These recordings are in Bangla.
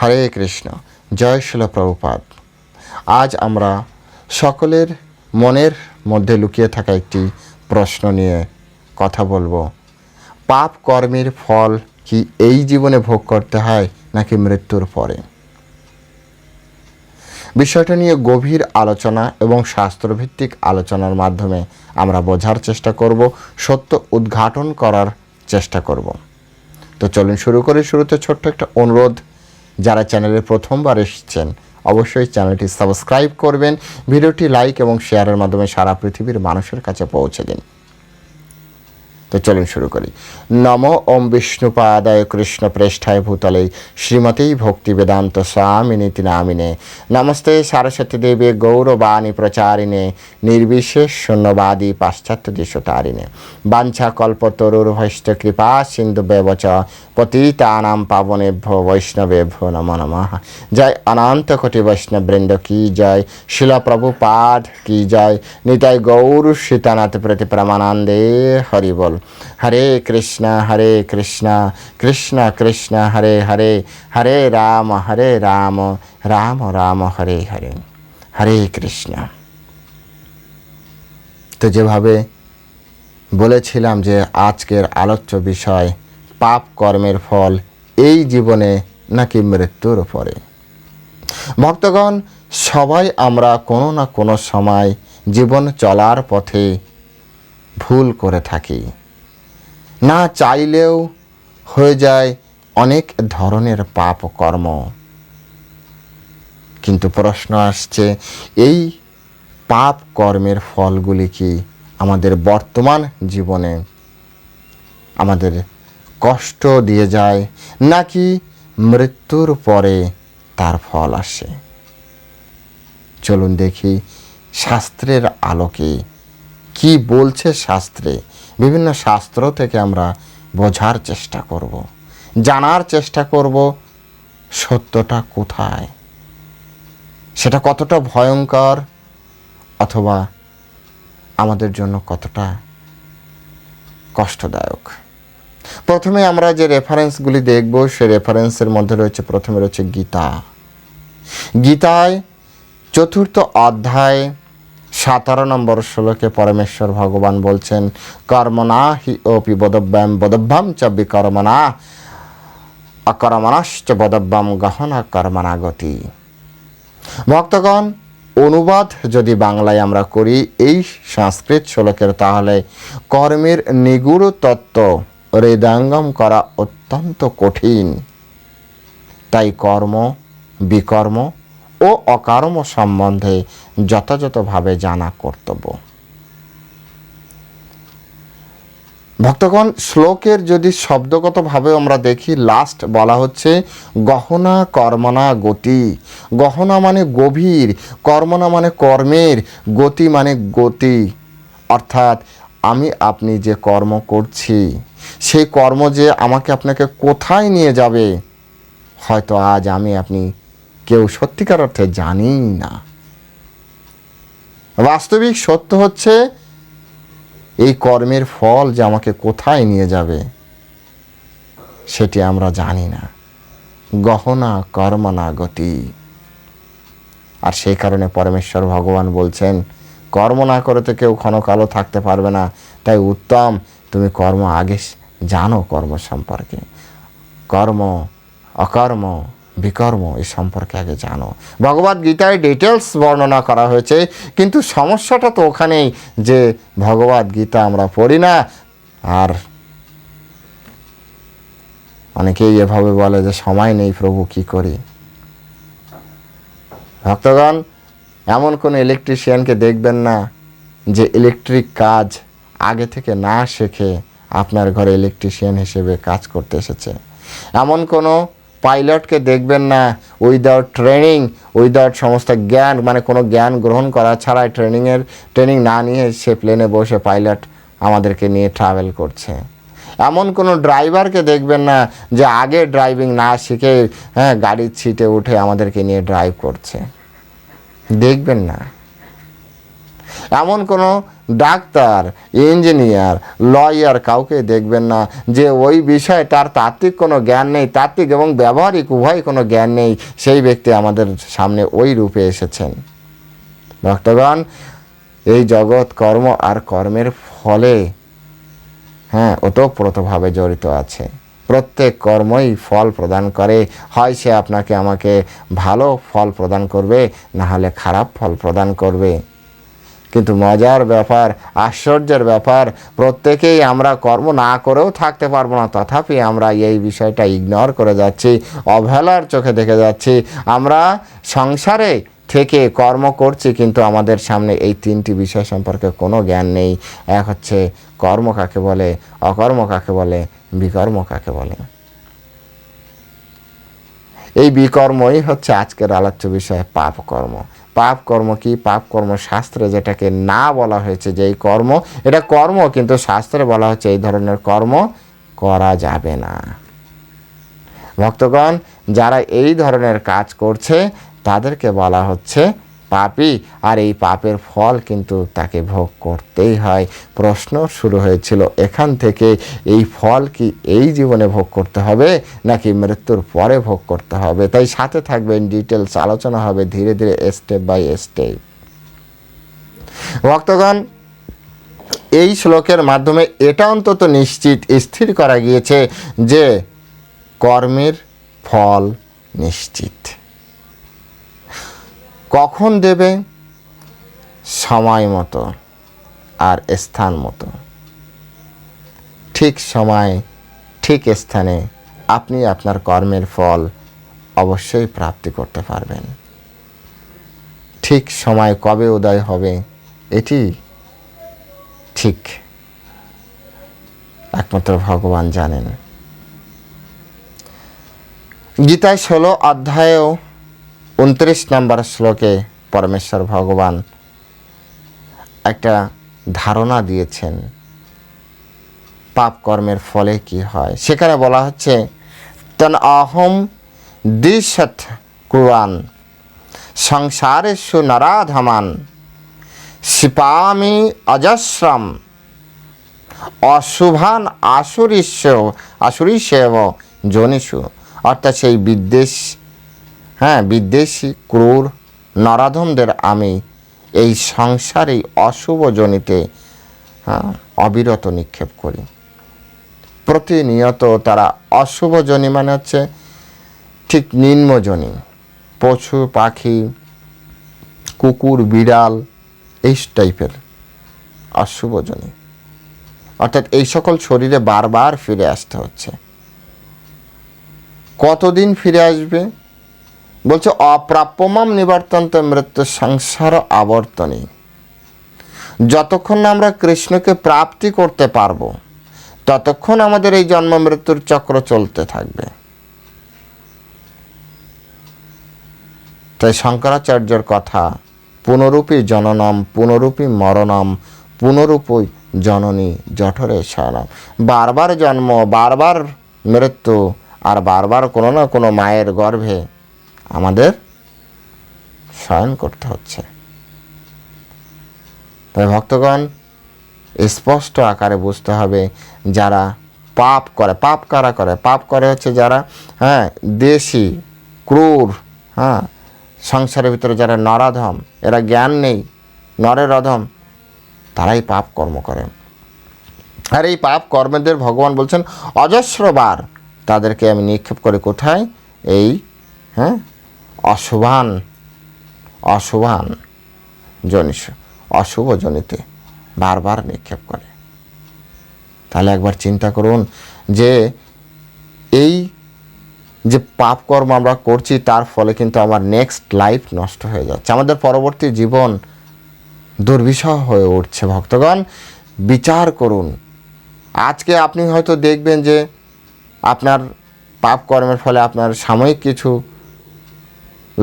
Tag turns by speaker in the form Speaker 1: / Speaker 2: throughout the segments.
Speaker 1: হরে কৃষ্ণ জয় শিল প্রভুপাদ আজ আমরা সকলের মনের মধ্যে লুকিয়ে থাকা একটি প্রশ্ন নিয়ে কথা বলবো পাপ কর্মের ফল কি এই জীবনে ভোগ করতে হয় নাকি মৃত্যুর পরে বিষয়টা নিয়ে গভীর আলোচনা এবং শাস্ত্রভিত্তিক আলোচনার মাধ্যমে আমরা বোঝার চেষ্টা করব সত্য উদ্ঘাটন করার চেষ্টা করব তো চলুন শুরু করে শুরুতে ছোট্ট একটা অনুরোধ যারা চ্যানেলে প্রথমবার এসেছেন অবশ্যই চ্যানেলটি সাবস্ক্রাইব করবেন ভিডিওটি লাইক এবং শেয়ারের মাধ্যমে সারা পৃথিবীর মানুষের কাছে পৌঁছে দিন তো চলুন শুরু করি নম ওম বিষ্ণুপাদায় কৃষ্ণ প্রেষ্ঠায় ভূতলে শ্রীমতী ভক্তি বেদান্ত স্বামিনীতি নামিনে নমস্তে সরস্বতী দেবী গৌরবাণী প্রচারিণে নির্বিশেষ শূন্যবাদী পাশ্চাত্য দেশতারিণে বাঞ্ছা কল্পতরুর ভৈষ্ট কৃপা সিন্ধু ব্যবচ পতিতানাম পাবনেভ্য বৈষ্ণবেভ্য নম নম জয় অনন্ত কোটি বৈষ্ণববৃন্দ কি জয় শিলপ্রভু পাঠ কি জয় নিতাই গৌর সীতানাথ প্রতি প্রমানন্দে হরিবল হরে কৃষ্ণ হরে কৃষ্ণ কৃষ্ণ কৃষ্ণ হরে হরে হরে রাম হরে রাম রাম রাম হরে হরে হরে কৃষ্ণ তো যেভাবে বলেছিলাম যে আজকের আলোচ্য বিষয় পাপ কর্মের ফল এই জীবনে নাকি মৃত্যুর পরে ভক্তগণ সবাই আমরা কোনো না কোনো সময় জীবন চলার পথে ভুল করে থাকি না চাইলেও হয়ে যায় অনেক ধরনের পাপ কর্ম কিন্তু প্রশ্ন আসছে এই পাপ কর্মের ফলগুলি কি আমাদের বর্তমান জীবনে আমাদের কষ্ট দিয়ে যায় নাকি মৃত্যুর পরে তার ফল আসে চলুন দেখি শাস্ত্রের আলোকে কি বলছে শাস্ত্রে বিভিন্ন শাস্ত্র থেকে আমরা বোঝার চেষ্টা করব জানার চেষ্টা করব সত্যটা কোথায় সেটা কতটা ভয়ঙ্কর অথবা আমাদের জন্য কতটা কষ্টদায়ক প্রথমে আমরা যে রেফারেন্সগুলি দেখব সে রেফারেন্সের মধ্যে রয়েছে প্রথমে রয়েছে গীতা গীতায় চতুর্থ অধ্যায় সতেরো নম্বর শ্লোকে পরমেশ্বর ভগবান বলছেন কর্মনা হি অপি বদব্যাম বদভ্যাম চ বিকর্মনা অকর্মণাশ্চ বদব্যাম গহনা কর্মনাগতি ভক্তগণ অনুবাদ যদি বাংলায় আমরা করি এই সংস্কৃত শ্লোকের তাহলে কর্মের নিগুড় তত্ত্ব হৃদয়ঙ্গম করা অত্যন্ত কঠিন তাই কর্ম বিকর্ম ও অকারম সম্বন্ধে যথাযথভাবে জানা কর্তব্য ভক্তগণ শ্লোকের যদি শব্দগতভাবে আমরা দেখি লাস্ট বলা হচ্ছে গহনা কর্মনা গতি গহনা মানে গভীর কর্মনা মানে কর্মের গতি মানে গতি অর্থাৎ আমি আপনি যে কর্ম করছি সেই কর্ম যে আমাকে আপনাকে কোথায় নিয়ে যাবে হয়তো আজ আমি আপনি কেউ সত্যিকার অর্থে জানেই না বাস্তবিক সত্য হচ্ছে এই কর্মের ফল যে আমাকে কোথায় নিয়ে যাবে সেটি আমরা জানি না গহনা কর্মনা গতি আর সেই কারণে পরমেশ্বর ভগবান বলছেন কর্ম না করে তো কেউ ক্ষণকালও থাকতে পারবে না তাই উত্তম তুমি কর্ম আগে জানো কর্ম সম্পর্কে কর্ম অকর্ম বিকর্ম এ সম্পর্কে আগে জানো ভগবত গীতায় ডিটেলস বর্ণনা করা হয়েছে কিন্তু সমস্যাটা তো ওখানেই যে ভগবত গীতা আমরা পড়ি না আর অনেকেই এভাবে বলে যে সময় নেই প্রভু কি করি ভক্তগণ এমন কোনো ইলেকট্রিশিয়ানকে দেখবেন না যে ইলেকট্রিক কাজ আগে থেকে না শেখে আপনার ঘরে ইলেকট্রিশিয়ান হিসেবে কাজ করতে এসেছে এমন কোনো পাইলটকে দেখবেন না উইদাউট ট্রেনিং উইদাউট সমস্ত জ্ঞান মানে কোনো জ্ঞান গ্রহণ করা ছাড়াই ট্রেনিংয়ের ট্রেনিং না নিয়ে সে প্লেনে বসে পাইলট আমাদেরকে নিয়ে ট্রাভেল করছে এমন কোনো ড্রাইভারকে দেখবেন না যে আগে ড্রাইভিং না শিখে হ্যাঁ গাড়ির ছিটে উঠে আমাদেরকে নিয়ে ড্রাইভ করছে দেখবেন না এমন কোনো ডাক্তার ইঞ্জিনিয়ার লয়ার কাউকে দেখবেন না যে ওই বিষয়ে তার তাত্ত্বিক কোনো জ্ঞান নেই তাত্ত্বিক এবং ব্যবহারিক উভয় কোনো জ্ঞান নেই সেই ব্যক্তি আমাদের সামনে ওই রূপে এসেছেন ভক্তগণ এই জগৎ কর্ম আর কর্মের ফলে হ্যাঁ ওতপ্রোতভাবে জড়িত আছে প্রত্যেক কর্মই ফল প্রদান করে হয় সে আপনাকে আমাকে ভালো ফল প্রদান করবে না হলে খারাপ ফল প্রদান করবে কিন্তু মজার ব্যাপার আশ্চর্যের ব্যাপার প্রত্যেকেই আমরা কর্ম না করেও থাকতে পারবো না তথাপি আমরা এই বিষয়টা ইগনোর করে যাচ্ছি অবহেলার চোখে দেখে যাচ্ছি আমরা সংসারে থেকে কর্ম করছি কিন্তু আমাদের সামনে এই তিনটি বিষয় সম্পর্কে কোনো জ্ঞান নেই এক হচ্ছে কর্ম কাকে বলে অকর্ম কাকে বলে বিকর্ম কাকে বলে এই বিকর্মই হচ্ছে আজকের আলোচ্য বিষয় পাপকর্ম পাপ কর্ম কি পাপ কর্ম শাস্ত্রে যেটাকে না বলা হয়েছে যে এই কর্ম এটা কর্ম কিন্তু শাস্ত্রে বলা হচ্ছে এই ধরনের কর্ম করা যাবে না ভক্তগণ যারা এই ধরনের কাজ করছে তাদেরকে বলা হচ্ছে পাপই আর এই পাপের ফল কিন্তু তাকে ভোগ করতেই হয় প্রশ্ন শুরু হয়েছিল এখান থেকে এই ফল কি এই জীবনে ভোগ করতে হবে নাকি মৃত্যুর পরে ভোগ করতে হবে তাই সাথে থাকবেন ডিটেলস আলোচনা হবে ধীরে ধীরে স্টেপ বাই স্টেপ ভক্তগণ এই শ্লোকের মাধ্যমে এটা অন্তত নিশ্চিত স্থির করা গিয়েছে যে কর্মের ফল নিশ্চিত কখন দেবে সময় মতো আর স্থান মতো ঠিক সময় ঠিক স্থানে আপনি আপনার কর্মের ফল অবশ্যই প্রাপ্তি করতে পারবেন ঠিক সময় কবে উদয় হবে এটি ঠিক একমাত্র ভগবান জানেন গীতায় ষোলো অধ্যায়েও উনত্রিশ নম্বর শ্লোকে পরমেশ্বর ভগবান একটা ধারণা দিয়েছেন পাপ কর্মের ফলে কি হয় সেখানে বলা হচ্ছে তন অহম দ্বিশথ কুয়ান সংসারেশু নরাধমান শিপামি অজস্রম অশুভান আসুরিস আসুরিস জনিসু অর্থাৎ সেই বিদ্বেষ হ্যাঁ বিদ্বেষী ক্রূর নরাধমদের আমি এই সংসারে অশুভ জনিতে অবিরত নিক্ষেপ করি প্রতিনিয়ত তারা অশুভ জনি মানে হচ্ছে ঠিক নিম্নজনী পশু পাখি কুকুর বিড়াল এই টাইপের অশুভজনী অর্থাৎ এই সকল শরীরে বারবার ফিরে আসতে হচ্ছে কতদিন ফিরে আসবে বলছে অপ্রাপ্যমাম নিবর্তন্ত মৃত্যু সংসার আবর্তনী যতক্ষণ আমরা কৃষ্ণকে প্রাপ্তি করতে পারব ততক্ষণ আমাদের এই জন্ম মৃত্যুর চক্র চলতে থাকবে তাই শঙ্করাচার্যের কথা পুনরূপী জননম পুনরূপী মরণম পুনরূপী জননী জঠরে শয়নম বারবার জন্ম বারবার মৃত্যু আর বারবার কোনো না কোনো মায়ের গর্ভে আমাদের শয়ন করতে হচ্ছে তবে ভক্তগণ স্পষ্ট আকারে বুঝতে হবে যারা পাপ করে পাপ কারা করে পাপ করে হচ্ছে যারা হ্যাঁ দেশি ক্রূর হ্যাঁ সংসারের ভিতরে যারা নরাধম এরা জ্ঞান নেই নরের অধম তারাই পাপ কর্ম করে আর এই পাপ কর্মেদের ভগবান বলছেন অজস্রবার তাদেরকে আমি নিক্ষেপ করে কোথায় এই হ্যাঁ অশুভান অশুভান জনিস অশুভ জনিতে বারবার নিক্ষেপ করে তাহলে একবার চিন্তা করুন যে এই যে পাপ কর্ম আমরা করছি তার ফলে কিন্তু আমার নেক্সট লাইফ নষ্ট হয়ে যাচ্ছে আমাদের পরবর্তী জীবন দুর্বিষহ হয়ে উঠছে ভক্তগণ বিচার করুন আজকে আপনি হয়তো দেখবেন যে আপনার পাপ কর্মের ফলে আপনার সাময়িক কিছু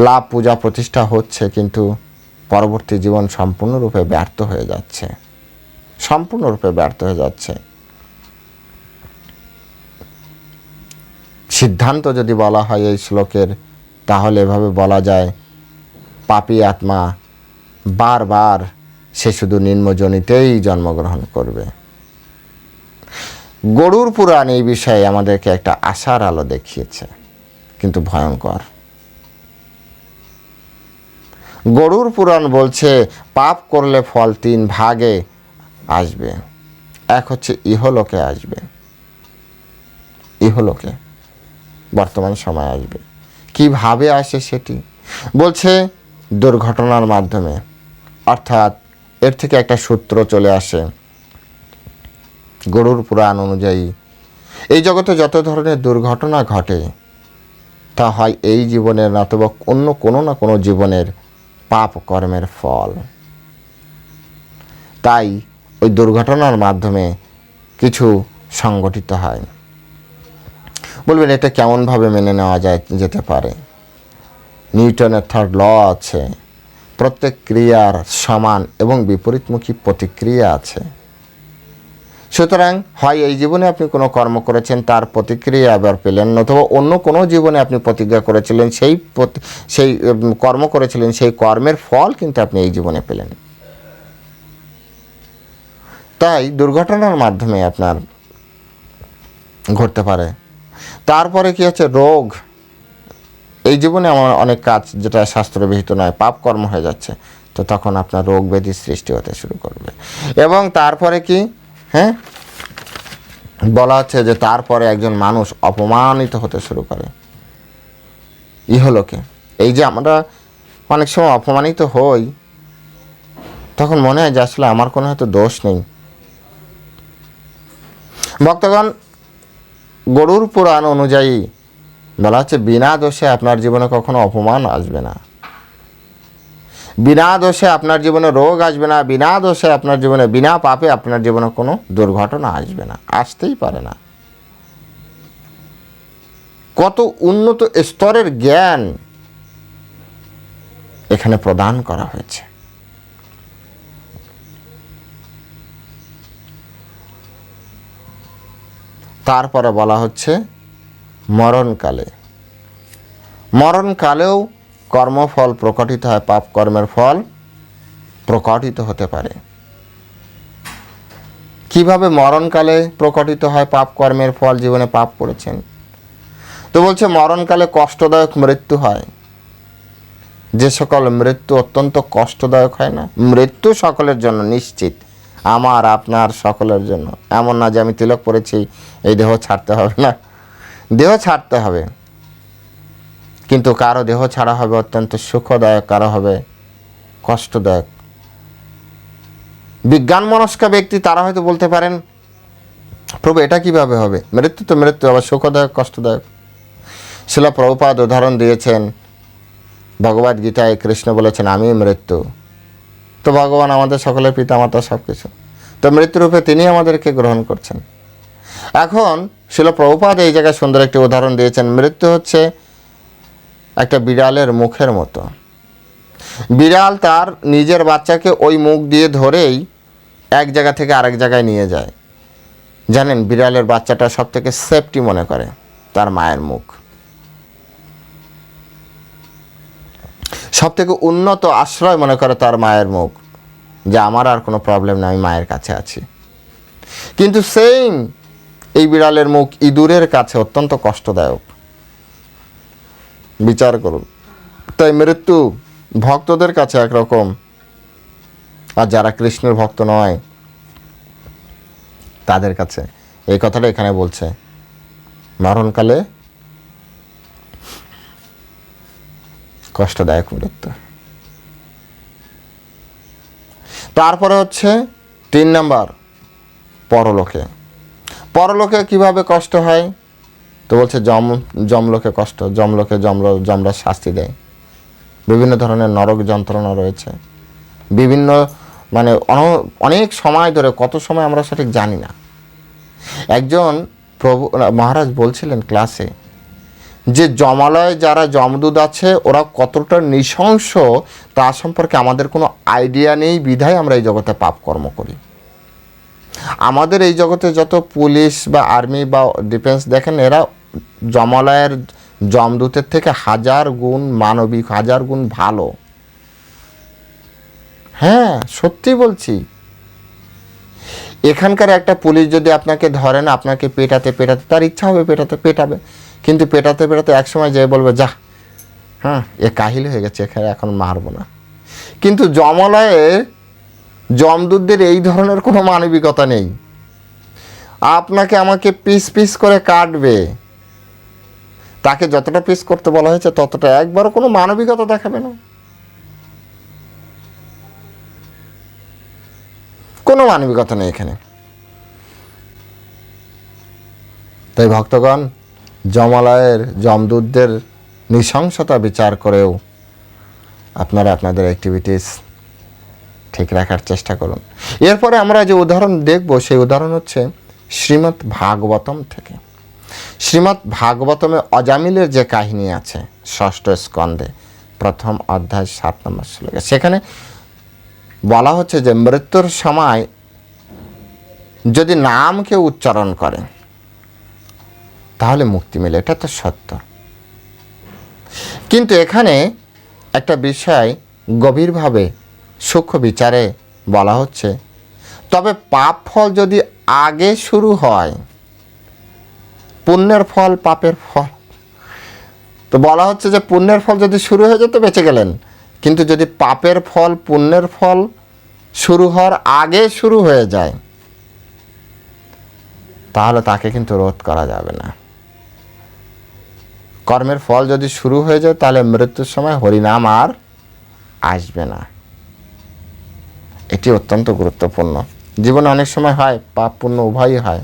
Speaker 1: লাভ পূজা প্রতিষ্ঠা হচ্ছে কিন্তু পরবর্তী জীবন সম্পূর্ণরূপে ব্যর্থ হয়ে যাচ্ছে সম্পূর্ণরূপে ব্যর্থ হয়ে যাচ্ছে সিদ্ধান্ত যদি বলা হয় এই শ্লোকের তাহলে এভাবে বলা যায় পাপি আত্মা বারবার সে শুধু নিম্নজনিতেই জন্মগ্রহণ করবে গরুর পুরাণ এই বিষয়ে আমাদেরকে একটা আশার আলো দেখিয়েছে কিন্তু ভয়ঙ্কর গরুর পুরাণ বলছে পাপ করলে ফল তিন ভাগে আসবে এক হচ্ছে ইহলোকে আসবে ইহলোকে বর্তমান সময় আসবে কিভাবে আসে সেটি বলছে দুর্ঘটনার মাধ্যমে অর্থাৎ এর থেকে একটা সূত্র চলে আসে গরুর পুরাণ অনুযায়ী এই জগতে যত ধরনের দুর্ঘটনা ঘটে তা হয় এই জীবনের নতবা অন্য কোনো না কোনো জীবনের পাপ কর্মের ফল তাই ওই দুর্ঘটনার মাধ্যমে কিছু সংগঠিত হয় বলবেন এটা কেমনভাবে মেনে নেওয়া যায় যেতে পারে নিউটনের থার্ড ল আছে প্রত্যেক ক্রিয়ার সমান এবং বিপরীতমুখী প্রতিক্রিয়া আছে সুতরাং হয় এই জীবনে আপনি কোনো কর্ম করেছেন তার প্রতিক্রিয়া আবার পেলেন অথবা অন্য কোনো জীবনে আপনি প্রতিজ্ঞা করেছিলেন সেই সেই কর্ম করেছিলেন সেই কর্মের ফল কিন্তু আপনি এই জীবনে পেলেন তাই দুর্ঘটনার মাধ্যমে আপনার ঘটতে পারে তারপরে কি আছে রোগ এই জীবনে আমার অনেক কাজ যেটা শাস্ত্রবিহিত নয় পাপ কর্ম হয়ে যাচ্ছে তো তখন আপনার রোগ ব্যাধির সৃষ্টি হতে শুরু করবে এবং তারপরে কি হ্যাঁ বলা হচ্ছে যে তারপরে একজন মানুষ অপমানিত হতে শুরু করে ইহলোকে এই যে আমরা অনেক সময় অপমানিত হই তখন মনে হয় যে আসলে আমার কোনো হয়তো দোষ নেই ভক্তগণ গরুর পুরাণ অনুযায়ী বলা হচ্ছে বিনা দোষে আপনার জীবনে কখনো অপমান আসবে না বিনা দোষে আপনার জীবনে রোগ আসবে না বিনা দোষে আপনার জীবনে বিনা পাপে আপনার জীবনে কোনো দুর্ঘটনা আসবে না আসতেই পারে না কত উন্নত স্তরের জ্ঞান এখানে প্রদান করা হয়েছে তারপরে বলা হচ্ছে মরণকালে মরণকালেও কর্মফল প্রকটিত হয় পাপ কর্মের ফল প্রকটিত হতে পারে কিভাবে মরণকালে প্রকটিত হয় পাপ কর্মের ফল জীবনে পাপ করেছেন তো বলছে মরণকালে কষ্টদায়ক মৃত্যু হয় যে সকল মৃত্যু অত্যন্ত কষ্টদায়ক হয় না মৃত্যু সকলের জন্য নিশ্চিত আমার আপনার সকলের জন্য এমন না যে আমি তিলক পড়েছি এই দেহ ছাড়তে হবে না দেহ ছাড়তে হবে কিন্তু কারো দেহ ছাড়া হবে অত্যন্ত সুখদায়ক কারো হবে কষ্টদায়ক বিজ্ঞান মনস্কা ব্যক্তি তারা হয়তো বলতে পারেন প্রভু এটা কিভাবে হবে মৃত্যু তো মৃত্যু আবার সুখদায়ক কষ্টদায়ক শিল প্রভুপাদ উদাহরণ দিয়েছেন ভগবদ গীতায় কৃষ্ণ বলেছেন আমি মৃত্যু তো ভগবান আমাদের সকলের পিতামাতা সব কিছু তো মৃত্যুরূপে তিনি আমাদেরকে গ্রহণ করছেন এখন শিল প্রভুপাদ এই জায়গায় সুন্দর একটি উদাহরণ দিয়েছেন মৃত্যু হচ্ছে একটা বিড়ালের মুখের মতো বিড়াল তার নিজের বাচ্চাকে ওই মুখ দিয়ে ধরেই এক জায়গা থেকে আরেক জায়গায় নিয়ে যায় জানেন বিড়ালের বাচ্চাটা সব থেকে সেফটি মনে করে তার মায়ের মুখ সব থেকে উন্নত আশ্রয় মনে করে তার মায়ের মুখ যে আমার আর কোনো প্রবলেম নেই আমি মায়ের কাছে আছি কিন্তু সেইম এই বিড়ালের মুখ ইঁদুরের কাছে অত্যন্ত কষ্টদায়ক বিচার করুন তাই মৃত্যু ভক্তদের কাছে একরকম আর যারা কৃষ্ণের ভক্ত নয় তাদের কাছে এই কথাটা এখানে বলছে মরণকালে কষ্টদায়ক মৃত্যু তারপরে হচ্ছে তিন নাম্বার পরলোকে পরলোকে কিভাবে কষ্ট হয় তো বলছে জম জমলোকে কষ্ট জমলোকে জমল জমরা শাস্তি দেয় বিভিন্ন ধরনের নরক যন্ত্রণা রয়েছে বিভিন্ন মানে অনেক সময় ধরে কত সময় আমরা সঠিক জানি না একজন প্রভু মহারাজ বলছিলেন ক্লাসে যে জমালয়ে যারা জমদুদ আছে ওরা কতটা নৃশংস তা সম্পর্কে আমাদের কোনো আইডিয়া নেই বিধায় আমরা এই জগতে পাপ কর্ম করি আমাদের এই জগতে যত পুলিশ বা আর্মি বা ডিফেন্স দেখেন এরা জমলায়ের জমদূতের থেকে হাজার গুণ মানবিক হাজার গুণ ভালো হ্যাঁ সত্যি বলছি এখানকার একটা পুলিশ যদি আপনাকে ধরেন আপনাকে পেটাতে পেটাতে তার ইচ্ছা হবে পেটাতে পেটাবে কিন্তু পেটাতে পেটাতে একসময় যে বলবে যা হ্যাঁ এ কাহিল হয়ে গেছে এখানে এখন মারবো না কিন্তু জমলায়ে যমদূতদের এই ধরনের কোনো মানবিকতা নেই আপনাকে আমাকে পিস পিস করে কাটবে তাকে যতটা পিস করতে বলা হয়েছে ততটা একবারও কোনো মানবিকতা দেখাবে না কোনো মানবিকতা নেই এখানে তাই ভক্তগণ জমালয়ের জমদূতদের নৃশংসতা বিচার করেও আপনারা আপনাদের অ্যাক্টিভিটিস ঠিক রাখার চেষ্টা করুন এরপরে আমরা যে উদাহরণ দেখব সেই উদাহরণ হচ্ছে শ্রীমৎ ভাগবতম থেকে শ্রীমৎ ভাগবতমে অজামিলের যে কাহিনী আছে ষষ্ঠ স্কন্ধে প্রথম অধ্যায় সাত নম্বর শ্লোকে সেখানে বলা হচ্ছে যে মৃত্যুর সময় যদি নামকে উচ্চারণ করে তাহলে মুক্তি মেলে এটা তো সত্য কিন্তু এখানে একটা বিষয় গভীরভাবে সূক্ষ্ম বিচারে বলা হচ্ছে তবে পাপ ফল যদি আগে শুরু হয় পুণ্যের ফল পাপের ফল তো বলা হচ্ছে যে পুণ্যের ফল যদি শুরু হয়ে যেত বেঁচে গেলেন কিন্তু যদি পাপের ফল পুণ্যের ফল শুরু হওয়ার আগে শুরু হয়ে যায় তাহলে তাকে কিন্তু রোধ করা যাবে না কর্মের ফল যদি শুরু হয়ে যায় তাহলে মৃত্যুর সময় হরিনাম আর আসবে না এটি অত্যন্ত গুরুত্বপূর্ণ জীবনে অনেক সময় হয় পাপ পুণ্য উভয়ই হয়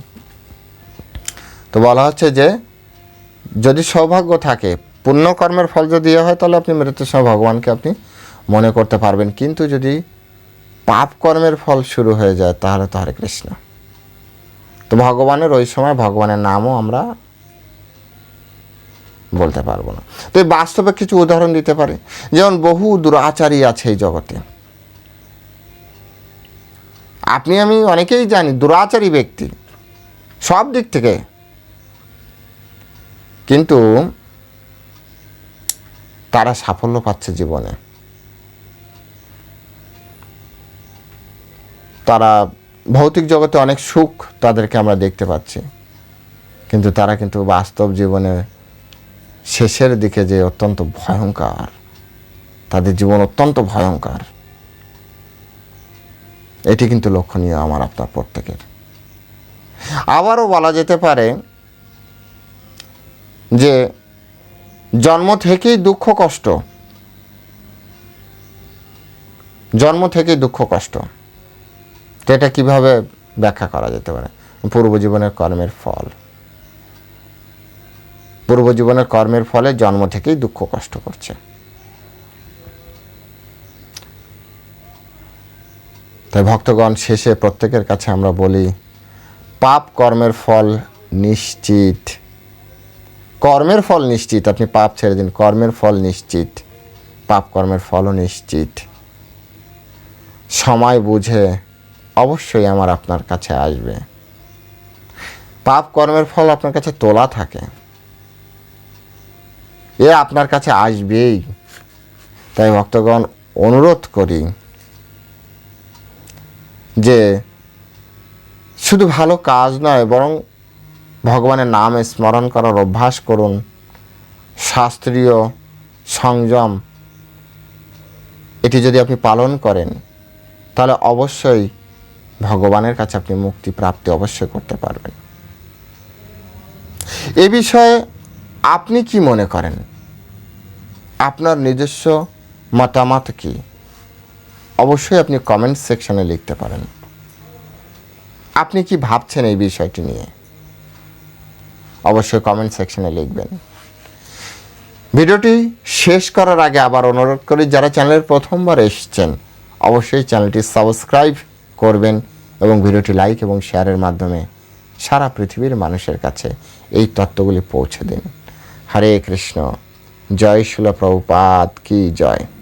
Speaker 1: তো বলা হচ্ছে যে যদি সৌভাগ্য থাকে পুণ্যকর্মের ফল যদি ইয়ে হয় তাহলে আপনি মৃত্যুর সময় ভগবানকে আপনি মনে করতে পারবেন কিন্তু যদি পাপ কর্মের ফল শুরু হয়ে যায় তাহলে তো হরে কৃষ্ণ তো ভগবানের ওই সময় ভগবানের নামও আমরা বলতে পারবো না তো বাস্তবে কিছু উদাহরণ দিতে পারি যেমন বহু দুরাচারী আছে এই জগতে আপনি আমি অনেকেই জানি দুরাচারী ব্যক্তি সব দিক থেকে কিন্তু তারা সাফল্য পাচ্ছে জীবনে তারা ভৌতিক জগতে অনেক সুখ তাদেরকে আমরা দেখতে পাচ্ছি কিন্তু তারা কিন্তু বাস্তব জীবনে শেষের দিকে যে অত্যন্ত ভয়ঙ্কর তাদের জীবন অত্যন্ত ভয়ঙ্কর এটি কিন্তু লক্ষণীয় আমার আপনার প্রত্যেকের আবারও বলা যেতে পারে যে জন্ম থেকেই দুঃখ কষ্ট জন্ম থেকেই দুঃখ কষ্ট তো এটা কীভাবে ব্যাখ্যা করা যেতে পারে পূর্বজীবনের কর্মের ফল পূর্বজীবনের কর্মের ফলে জন্ম থেকেই দুঃখ কষ্ট করছে তাই ভক্তগণ শেষে প্রত্যেকের কাছে আমরা বলি পাপ কর্মের ফল নিশ্চিত কর্মের ফল নিশ্চিত আপনি পাপ ছেড়ে দিন কর্মের ফল নিশ্চিত পাপ কর্মের ফলও নিশ্চিত সময় বুঝে অবশ্যই আমার আপনার কাছে আসবে পাপ কর্মের ফল আপনার কাছে তোলা থাকে এ আপনার কাছে আসবেই তাই ভক্তগণ অনুরোধ করি যে শুধু ভালো কাজ নয় বরং ভগবানের নাম স্মরণ করার অভ্যাস করুন শাস্ত্রীয় সংযম এটি যদি আপনি পালন করেন তাহলে অবশ্যই ভগবানের কাছে আপনি মুক্তি প্রাপ্তি অবশ্যই করতে পারবেন এ বিষয়ে আপনি কি মনে করেন আপনার নিজস্ব মতামত কী অবশ্যই আপনি কমেন্ট সেকশনে লিখতে পারেন আপনি কি ভাবছেন এই বিষয়টি নিয়ে অবশ্যই কমেন্ট সেকশনে লিখবেন ভিডিওটি শেষ করার আগে আবার অনুরোধ করি যারা চ্যানেলের প্রথমবার এসছেন অবশ্যই চ্যানেলটি সাবস্ক্রাইব করবেন এবং ভিডিওটি লাইক এবং শেয়ারের মাধ্যমে সারা পৃথিবীর মানুষের কাছে এই তত্ত্বগুলি পৌঁছে দিন হরে কৃষ্ণ জয় শিল প্রভুপাত কি জয়